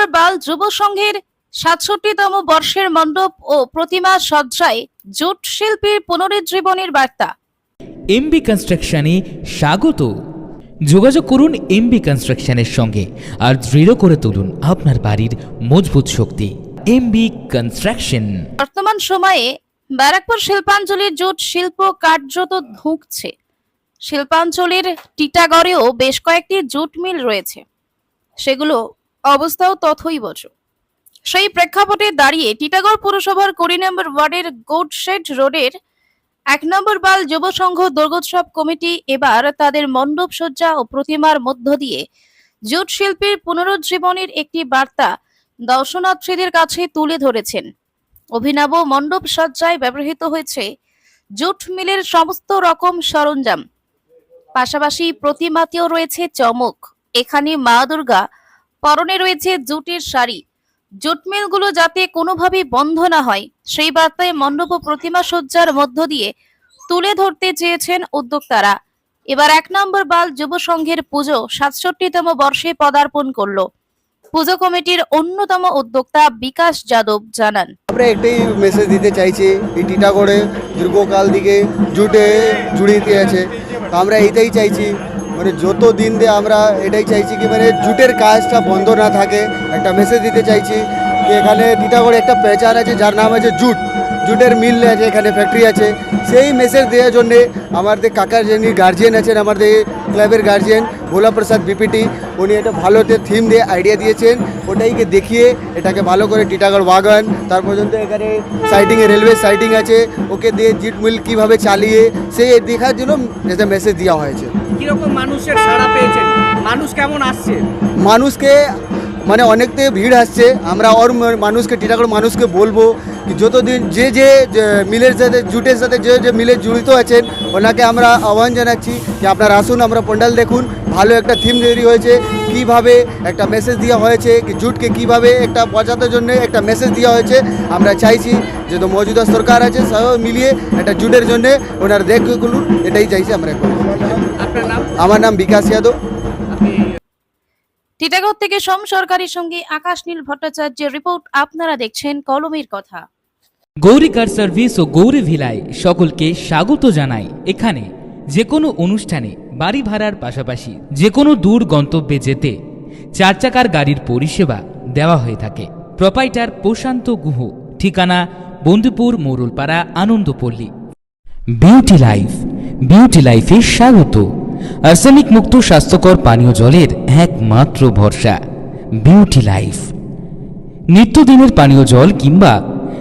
নম্বর বাল যুব সংঘের সাতষট্টিতম বর্ষের মণ্ডপ ও প্রতিমা সজ্জায় জুট শিল্পীর পুনরুজ্জীবনের বার্তা। এমবি কনস্ট্রাকশনে স্বাগত। যোগাযোগ করুন এমবি কনস্ট্রাকশনের সঙ্গে আর দৃঢ় করে তুলুন আপনার বাড়ির মজবুত শক্তি। MB construction. বর্তমান সময়ে ব্যারাকপুর শিল্পাঞ্চলের জুট শিল্প কার্যত ধুঁকছে। শিল্পাঞ্চলের টিটাগড়েও বেশ কয়েকটি জুট মিল রয়েছে। সেগুলো অবস্থাও তথৈবচ সেই প্রেক্ষাপটে দাঁড়িয়ে টিটাগড় পুরসভার কুড়ি নম্বর ওয়ার্ডের গোডশেড রোডের এক নম্বর বাল যুব সংঘ দুর্গোৎসব কমিটি এবার তাদের মণ্ডপ সজ্জা ও প্রতিমার মধ্য দিয়ে জুট শিল্পীর পুনরুজ্জীবনের একটি বার্তা দর্শনার্থীদের কাছে তুলে ধরেছেন। অভিনব মণ্ডপ সজ্জায় ব্যবহৃত হয়েছে জুট মিলের সমস্ত রকম সরঞ্জাম। পাশাপাশি প্রতিমাতেও রয়েছে চমক। এখানে মা দুর্গা পরনে রয়েছে জুটের শাড়ি। জুট মিলগুলো যাতে কোনোভাবেই বন্ধ না হয়, সেই বার্তায় মণ্ডপ প্রতিমা সজ্জার মধ্য দিয়ে তুলে ধরতে চেয়েছেন উদ্যোক্তারা। এবার এক নম্বর বাল যুব সংঘের পুজো সাতষট্টিতম বর্ষে পদার্পণ করল। পুজো কমিটির অন্যতম উদ্যোক্তা বিকাশ যাদব জানান। আমরা একটাই মেসেজ দিতে চাইছি, এই টিটাগড়ে দীর্ঘকাল দিকে জুটে জুড়িতে আছে। আমরা এইটাই চাইছি মানে যত দিন দিয়ে আমরা এটাই চাইছি কি মানে জুটের কাজটা বন্ধ না থাকে, একটা মেসেজ দিতে চাইছি যে এখানে টিটাগড়ে একটা পেচার আছে যার নাম আছে জুট। জুটের মিল আছে, এখানে ফ্যাক্টরি আছে। সেই মেসেজ দেওয়ার জন্যে আমাদের কাকার যিনি গার্জিয়ান আছেন, আমাদের ক্লাবের গার্জিয়ান ভোলা প্রসাদ বিপিটি উনি একটা ভালোতে থিম দিয়ে আইডিয়া দিয়েছেন। ওটাইকে দেখিয়ে এটাকে ভালো করে টিটাগড় বাগান তার পর্যন্ত এখানে সাইটিংয়ে রেলওয়ে সাইটিং আছে। ওকে দিয়ে জিট মিল কীভাবে চালিয়ে, সেই দেখার জন্য একটা মেসেজ দেওয়া হয়েছে। কীরকম মানুষের সাড়া পেয়েছেন? মানুষ কেমন আসছে? মানুষকে মানে অনেকতে ভিড় আসছে। আমরা ওর মানুষকে টিটাগড় মানুষকে বলব। যতদিন যে যে মিলের সাথে জুটের সাথে যে যে মিলে জড়িত আছেন ওনাকে আমরা আহ্বান জানাচ্ছি যে আপনারা আসুন আমরা পন্ডাল দেখুন। ভালো একটা থিম তৈরি হয়েছে। কীভাবে একটা মেসেজ দেওয়া হয়েছে কি জুটকে কীভাবে একটা বাঁচানোর জন্য একটা মেসেজ দেওয়া হয়েছে আমরা চাইছি যে তো মজুদা সরকার আছে সব মিলিয়ে একটা জুটের জন্য ওনার দেখগুলো এটাই চাইছি আমরা এখন। আপনার নাম? আমার নাম বিকাশ যাদব। টিটাগড় থেকে সোম সরকারের সঙ্গে আকাশ নীল ভট্টাচার্যের রিপোর্ট আপনারা দেখছেন কলমের কথা। গৌরী কার সার্ভিস ও গৌরী ভিলায় সকলকে স্বাগত জানাই। এখানে যে কোনো অনুষ্ঠানে বাড়ি ভাড়ার পাশাপাশি যে কোনো দূর গন্তব্যে যেতে চার চাকার গাড়ির পরিষেবা দেওয়া হয়ে থাকে। প্রপাইটার প্রশান্ত গুহ, ঠিকানা Bandhupur Morulpara, Anandapalli. Beauty life, beauty লাইফে স্বাগত। আর্সেনিক মুক্ত স্বাস্থ্যকর পানীয় জলের একমাত্র ভরসা, বিউটি লাইফ। নিত্যদিনের পানীয় জল কিংবা